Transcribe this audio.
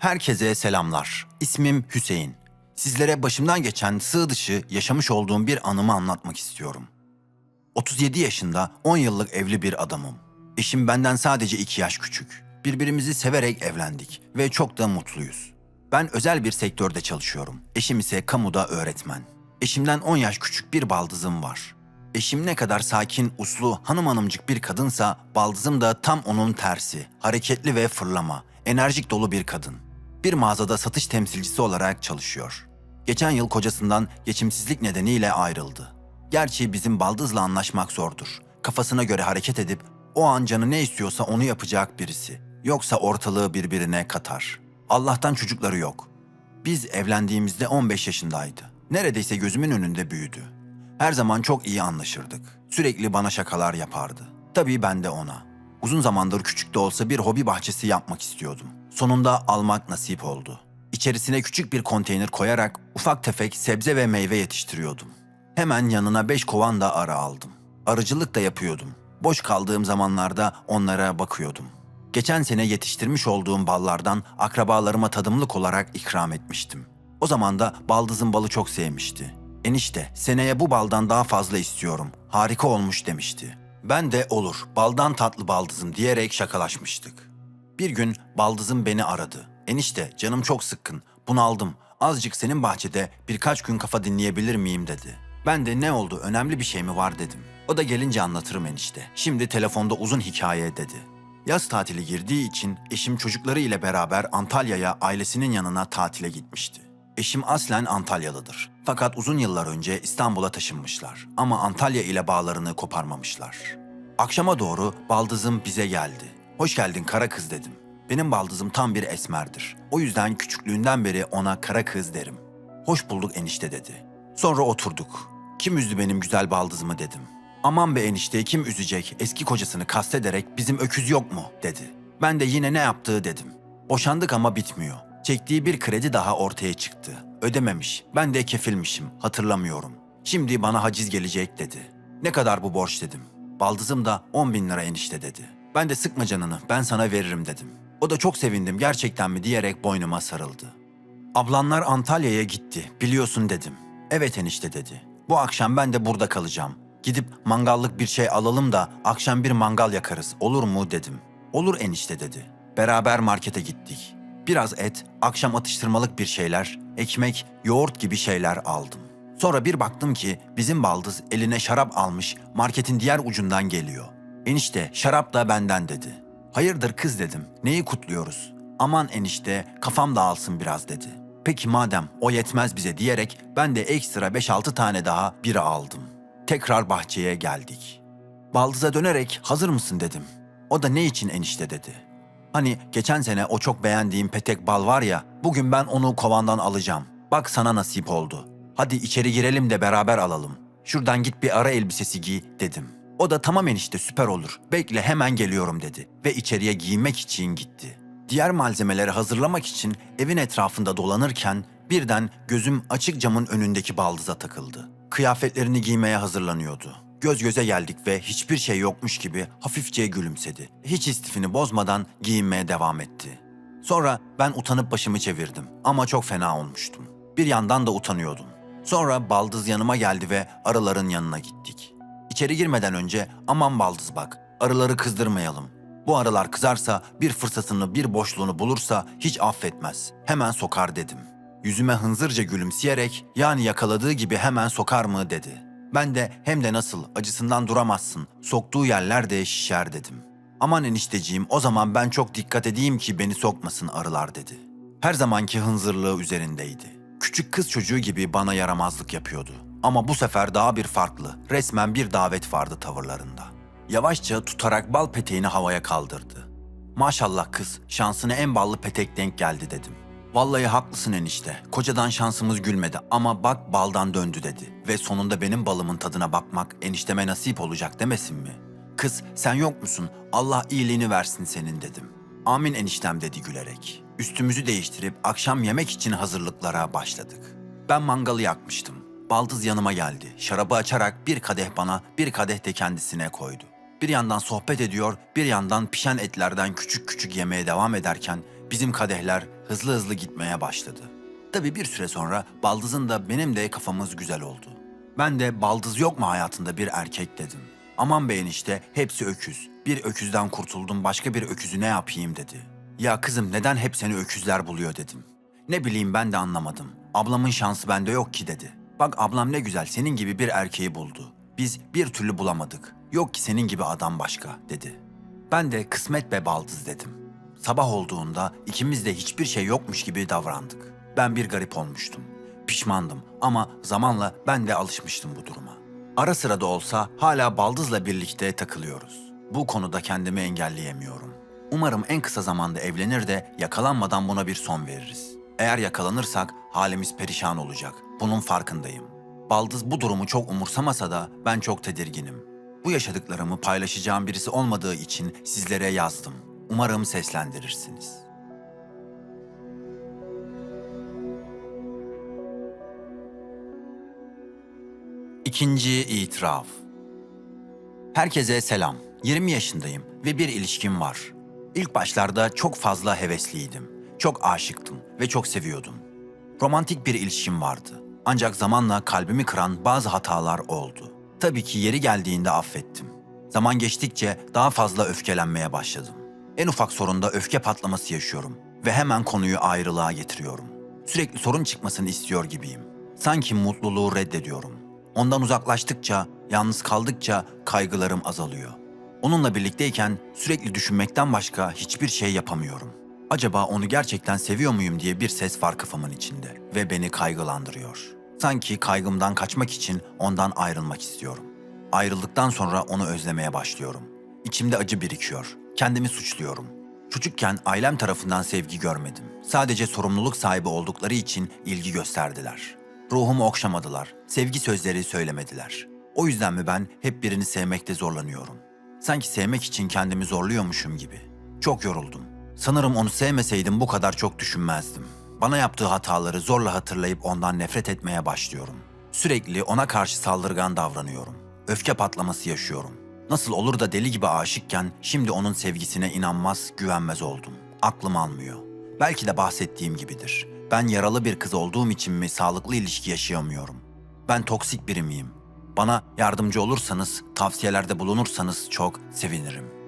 Herkese selamlar. İsmim Hüseyin. Sizlere başımdan geçen sığ dışı yaşamış olduğum bir anımı anlatmak istiyorum. 37 yaşında 10 yıllık evli bir adamım. Eşim benden sadece 2 yaş küçük. Birbirimizi severek evlendik ve çok da mutluyuz. Ben özel bir sektörde çalışıyorum. Eşim ise kamuda öğretmen. Eşimden 10 yaş küçük bir baldızım var. Eşim ne kadar sakin, uslu, hanım hanımcık bir kadınsa baldızım da tam onun tersi. Hareketli ve fırlama, enerjik dolu bir kadın. Bir mağazada satış temsilcisi olarak çalışıyor. Geçen yıl kocasından geçimsizlik nedeniyle ayrıldı. Gerçi bizim baldızla anlaşmak zordur. Kafasına göre hareket edip o an canı ne istiyorsa onu yapacak birisi. Yoksa ortalığı birbirine katar. Allah'tan çocukları yok. Biz evlendiğimizde 15 yaşındaydı. Neredeyse gözümün önünde büyüdü. Her zaman çok iyi anlaşırdık. Sürekli bana şakalar yapardı. Tabii ben de ona. Uzun zamandır küçük de olsa bir hobi bahçesi yapmak istiyordum. Sonunda almak nasip oldu. İçerisine küçük bir konteyner koyarak ufak tefek sebze ve meyve yetiştiriyordum. Hemen yanına beş kovan da arı aldım. Arıcılık da yapıyordum. Boş kaldığım zamanlarda onlara bakıyordum. Geçen sene yetiştirmiş olduğum ballardan akrabalarıma tadımlık olarak ikram etmiştim. O zaman da baldızın balı çok sevmişti. Enişte, seneye bu baldan daha fazla istiyorum. Harika olmuş demişti. Ben de olur, baldan tatlı baldızım diyerek şakalaşmıştık. Bir gün baldızım beni aradı. Enişte, canım çok sıkkın. Bunaldım. Azıcık senin bahçede birkaç gün kafa dinleyebilir miyim dedi. Ben de ne oldu, önemli bir şey mi var dedim. O da gelince anlatırım enişte. Şimdi telefonda uzun hikaye dedi. Yaz tatili girdiği için eşim çocukları ile beraber Antalya'ya ailesinin yanına tatile gitmişti. Eşim aslen Antalyalıdır. Fakat uzun yıllar önce İstanbul'a taşınmışlar. Ama Antalya ile bağlarını koparmamışlar. Akşama doğru baldızım bize geldi. Hoş geldin kara kız dedim. Benim baldızım tam bir esmerdir. O yüzden küçüklüğünden beri ona kara kız derim. Hoş bulduk enişte dedi. Sonra oturduk. Kim üzdü benim güzel baldızımı dedim. Aman be enişte kim üzecek eski kocasını kastederek bizim öküz yok mu dedi. Ben de yine ne yaptığı dedim. Boşandık ama bitmiyor. Çektiği bir kredi daha ortaya çıktı. Ödememiş. Ben de kefilmişim. Hatırlamıyorum. Şimdi bana haciz gelecek dedi. Ne kadar bu borç dedim. Baldızım da 10 bin lira enişte dedi. Ben de sıkma canını ben sana veririm dedim. O da çok sevindim gerçekten mi diyerek boynuma sarıldı. Ablanlar Antalya'ya gitti biliyorsun dedim. Evet enişte dedi. Bu akşam ben de burada kalacağım. Gidip mangallık bir şey alalım da akşam bir mangal yakarız olur mu dedim. Olur enişte dedi. Beraber markete gittik. Biraz et, akşam atıştırmalık bir şeyler, ekmek, yoğurt gibi şeyler aldım. Sonra bir baktım ki bizim baldız eline şarap almış marketin diğer ucundan geliyor. Enişte şarap da benden dedi. Hayırdır kız dedim. Neyi kutluyoruz? Aman enişte kafam dağılsın biraz dedi. Peki madem o yetmez bize diyerek ben de ekstra 5-6 tane daha bira aldım. Tekrar bahçeye geldik. Baldız'a dönerek hazır mısın dedim. O da ne için enişte dedi. Hani geçen sene o çok beğendiğim petek bal var ya, bugün ben onu kovandan alacağım. Bak sana nasip oldu. Hadi içeri girelim de beraber alalım. Şuradan git bir ara elbisesi giy dedim. O da tamam enişte süper olur. Bekle hemen geliyorum dedi ve içeriye giyinmek için gitti. Diğer malzemeleri hazırlamak için evin etrafında dolanırken birden gözüm açık camın önündeki baldıza takıldı. Kıyafetlerini giymeye hazırlanıyordu. Göz göze geldik ve hiçbir şey yokmuş gibi hafifçe gülümsedi. Hiç istifini bozmadan giyinmeye devam etti. Sonra ben utanıp başımı çevirdim ama çok fena olmuştum. Bir yandan da utanıyordum. Sonra baldız yanıma geldi ve arıların yanına gittik. İçeri girmeden önce aman baldız bak arıları kızdırmayalım. Bu arılar kızarsa bir fırsatını bir boşluğunu bulursa hiç affetmez. Hemen sokar dedim. Yüzüme hınzırca gülümseyerek yani yakaladığı gibi hemen sokar mı dedi. Ben de hem de nasıl acısından duramazsın soktuğu yerler de şişer dedim. Aman enişteciğim o zaman ben çok dikkat edeyim ki beni sokmasın arılar dedi. Her zamanki hınzırlığı üzerindeydi. Küçük kız çocuğu gibi bana yaramazlık yapıyordu. Ama bu sefer daha bir farklı, resmen bir davet vardı tavırlarında. Yavaşça tutarak bal peteğini havaya kaldırdı. Maşallah kız, şansına en ballı petek denk geldi dedim. Vallahi haklısın enişte. Kocadan şansımız gülmedi ama bak baldan döndü dedi. Ve sonunda benim balımın tadına bakmak enişteme nasip olacak demesin mi? Kız sen yok musun? Allah iyiliğini versin senin dedim. Amin eniştem dedi gülerek. Üstümüzü değiştirip akşam yemek için hazırlıklara başladık. Ben mangalı yakmıştım. Baldız yanıma geldi. Şarabı açarak bir kadeh bana, bir kadeh de kendisine koydu. Bir yandan sohbet ediyor, bir yandan pişen etlerden küçük küçük yemeye devam ederken Bizim kadehler hızlı hızlı gitmeye başladı. Tabii bir süre sonra Baldız'ın da benim de kafamız güzel oldu. Ben de Baldız yok mu hayatında bir erkek dedim. Aman be enişte hepsi öküz. Bir öküzden kurtuldum başka bir öküzü ne yapayım dedi. Ya kızım neden hep seni öküzler buluyor dedim. Ne bileyim ben de anlamadım. Ablamın şansı bende yok ki dedi. Bak ablam ne güzel senin gibi bir erkeği buldu. Biz bir türlü bulamadık. Yok ki senin gibi adam başka dedi. Ben de kısmet be baldız dedim. Sabah olduğunda ikimiz de hiçbir şey yokmuş gibi davrandık. Ben bir garip olmuştum. Pişmandım ama zamanla ben de alışmıştım bu duruma. Ara sıra da olsa hala baldızla birlikte takılıyoruz. Bu konuda kendimi engelleyemiyorum. Umarım en kısa zamanda evlenir de yakalanmadan buna bir son veririz. Eğer yakalanırsak halimiz perişan olacak. Bunun farkındayım. Baldız bu durumu çok umursamasa da ben çok tedirginim. Bu yaşadıklarımı paylaşacağım birisi olmadığı için sizlere yazdım. Umarım seslendirirsiniz. İkinci itiraf. Herkese selam. 20 yaşındayım ve bir ilişkim var. İlk başlarda çok fazla hevesliydim. Çok aşıktım ve çok seviyordum. Romantik bir ilişkim vardı. Ancak zamanla kalbimi kıran bazı hatalar oldu. Tabii ki yeri geldiğinde affettim. Zaman geçtikçe daha fazla öfkelenmeye başladım. En ufak sorunda öfke patlaması yaşıyorum ve hemen konuyu ayrılığa getiriyorum. Sürekli sorun çıkmasını istiyor gibiyim. Sanki mutluluğu reddediyorum. Ondan uzaklaştıkça, yalnız kaldıkça kaygılarım azalıyor. Onunla birlikteyken sürekli düşünmekten başka hiçbir şey yapamıyorum. Acaba onu gerçekten seviyor muyum diye bir ses var kafamın içinde ve beni kaygılandırıyor. Sanki kaygımdan kaçmak için ondan ayrılmak istiyorum. Ayrıldıktan sonra onu özlemeye başlıyorum. İçimde acı birikiyor. Kendimi suçluyorum. Çocukken ailem tarafından sevgi görmedim. Sadece sorumluluk sahibi oldukları için ilgi gösterdiler. Ruhumu okşamadılar. Sevgi sözleri söylemediler. O yüzden mi ben hep birini sevmekte zorlanıyorum? Sanki sevmek için kendimi zorluyormuşum gibi. Çok yoruldum. Sanırım onu sevmeseydim bu kadar çok düşünmezdim. Bana yaptığı hataları zorla hatırlayıp ondan nefret etmeye başlıyorum. Sürekli ona karşı saldırgan davranıyorum. Öfke patlaması yaşıyorum. Nasıl olur da deli gibi aşıkken şimdi onun sevgisine inanmaz, güvenmez oldum. Aklım almıyor. Belki de bahsettiğim gibidir. Ben yaralı bir kız olduğum için mi sağlıklı ilişki yaşayamıyorum? Ben toksik biri miyim? Bana yardımcı olursanız, tavsiyelerde bulunursanız çok sevinirim.